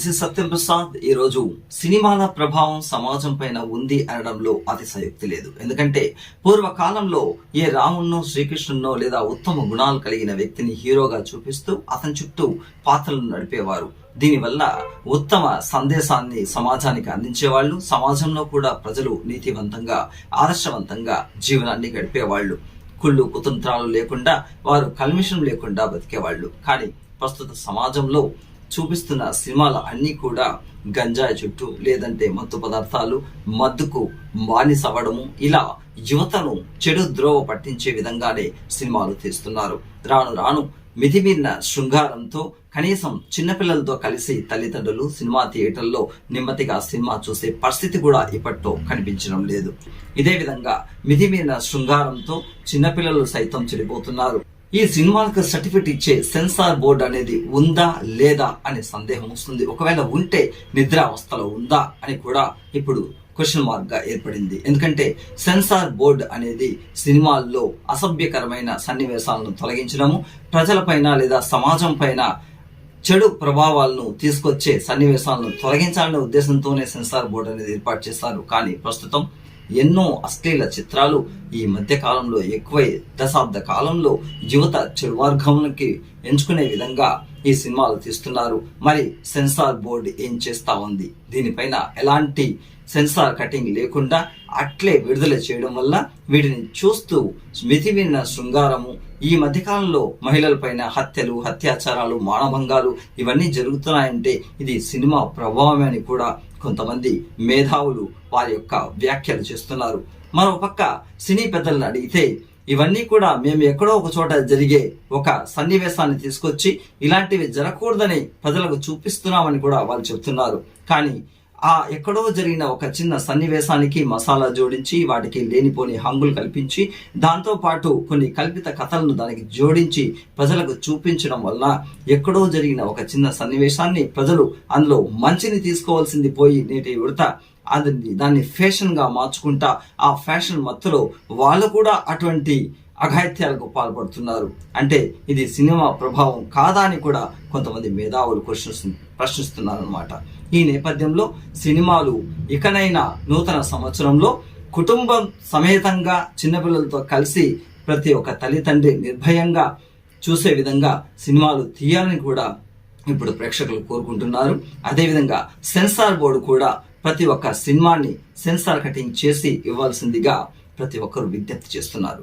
శ్రీ సత్యం ప్రసాద్ ఈ రోజు సినిమాల ప్రభావం సమాజం పైన ఉంది అనడంలో అతిశయోక్తి లేదు. ఎందుకంటే పూర్వకాలంలో ఏ రామున్నో శ్రీకృష్ణున్నో లేదా ఉత్తమ గుణాలు కలిగిన వ్యక్తిని హీరోగా చూపిస్తూ అతని చుట్టూ పాత్రలను నడిపేవారు. దీనివల్ల ఉత్తమ సందేశాన్ని సమాజానికి అందించేవాళ్ళు సమాజంలో కూడా ప్రజలు నీతివంతంగా ఆదర్శవంతంగా జీవనాన్ని గడిపేవాళ్ళు. కుళ్ళు కుతంత్రాలు లేకుండా వారు కల్మిషం లేకుండా బతికేవాళ్ళు. కానీ ప్రస్తుత సమాజంలో చూపిస్తున్న సినిమాలు అన్నీ కూడా గంజాయి చుట్టూ లేదంటే మత్తు పదార్థాలు మద్దుకు బానిసవ్వడము ఇలా యువతను చెడు ద్రోవ పట్టించే విధంగానే సినిమాలు తీస్తున్నారు. రాను రాను మితిమీరిన శృంగారంతో కనీసం చిన్నపిల్లలతో కలిసి తల్లిదండ్రులు సినిమా థియేటర్లో నెమ్మదిగా సినిమా చూసే పరిస్థితి కూడా ఇప్పట్లో కనిపించడం లేదు. ఇదే విధంగా మితిమీరిన శృంగారంతో చిన్నపిల్లలు సైతం చెడిపోతున్నారు. ఈ సినిమాలకు సర్టిఫికెట్ ఇచ్చే సెన్సార్ బోర్డు అనేది ఉందా లేదా అనే సందేహం వస్తుంది. ఒకవేళ ఉంటే నిద్ర అవస్థలో ఉందా అని కూడా ఇప్పుడు క్వశ్చన్ మార్క్గా ఏర్పడింది. ఎందుకంటే సెన్సార్ బోర్డు అనేది సినిమాల్లో అసభ్యకరమైన సన్నివేశాలను తొలగించడము ప్రజలపైన లేదా సమాజం పైన చెడు ప్రభావాలను తీసుకొచ్చే సన్నివేశాలను తొలగించాలనే ఉద్దేశంతోనే సెన్సార్ బోర్డు అనేది ఏర్పాటు చేశారు. కానీ ప్రస్తుతం ఎన్నో అశ్లీల చిత్రాలు ఈ మధ్య కాలంలో ఎక్కువై దశాబ్ద కాలంలో యువత చెడు ఎంచుకునే విధంగా ఈ సినిమాలు తీస్తున్నారు. మరి సెన్సార్ బోర్డు ఏం చేస్తా ఉంది? దీనిపైన ఎలాంటి సెన్సార్ కటింగ్ లేకుండా అట్లే విడుదల చేయడం వల్ల వీటిని చూస్తూ మితివిన్న శృంగారము ఈ మధ్యకాలంలో మహిళలపైన హత్యలు హత్యాచారాలు మానభంగాలు ఇవన్నీ జరుగుతున్నాయంటే ఇది సినిమా ప్రభావమే అని కూడా కొంతమంది మేధావులు వారి యొక్క వ్యాఖ్యలు చేస్తున్నారు. మరో పక్క సినీ పెద్దలను అడిగితే ఇవన్నీ కూడా మేము ఎక్కడో ఒక చోట జరిగే ఒక సన్నివేశాన్ని తీసుకొచ్చి ఇలాంటివి జరగకూడదని ప్రజలకు చూపిస్తున్నామని కూడా వాళ్ళు చెప్తున్నారు. కానీ ఆ ఎక్కడో జరిగిన ఒక చిన్న సన్నివేశానికి మసాలా జోడించి వాటికి లేనిపోని హంగులు కల్పించి దాంతో పాటు కొన్ని కల్పిత కథలను దానికి జోడించి ప్రజలకు చూపించడం వల్ల ఎక్కడో జరిగిన ఒక చిన్న సన్నివేశాన్ని ప్రజలు అందులో మంచిని తీసుకోవాల్సింది పోయి నేటి ఉడత. అది దాన్ని ఫ్యాషన్గా మార్చుకుంటా ఆ ఫ్యాషన్ మత్తులో వాళ్ళు కూడా అటువంటి అఘాయిత్యాలకు పాల్పడుతున్నారు. అంటే ఇది సినిమా ప్రభావం కాదా అని కూడా కొంతమంది మేధావులు క్వశ్చన్స్ ప్రశ్నిస్తున్నారు అనమాట ఈ నేపథ్యంలో సినిమాలు ఇకనైనా నూతన సంవత్సరంలో కుటుంబం సమేతంగా చిన్నపిల్లలతో కలిసి ప్రతి ఒక్క తల్లిదండ్రి నిర్భయంగా చూసే విధంగా సినిమాలు తీయాలని కూడా ఇప్పుడు ప్రేక్షకులు కోరుకుంటున్నారు. అదేవిధంగా సెన్సార్ బోర్డు కూడా ప్రతి ఒక్క సినిమాని సెన్సార్ కటింగ్ చేసి ఇవ్వాల్సిందిగా ప్రతి ఒక్కరు విజ్ఞప్తి చేస్తున్నారు.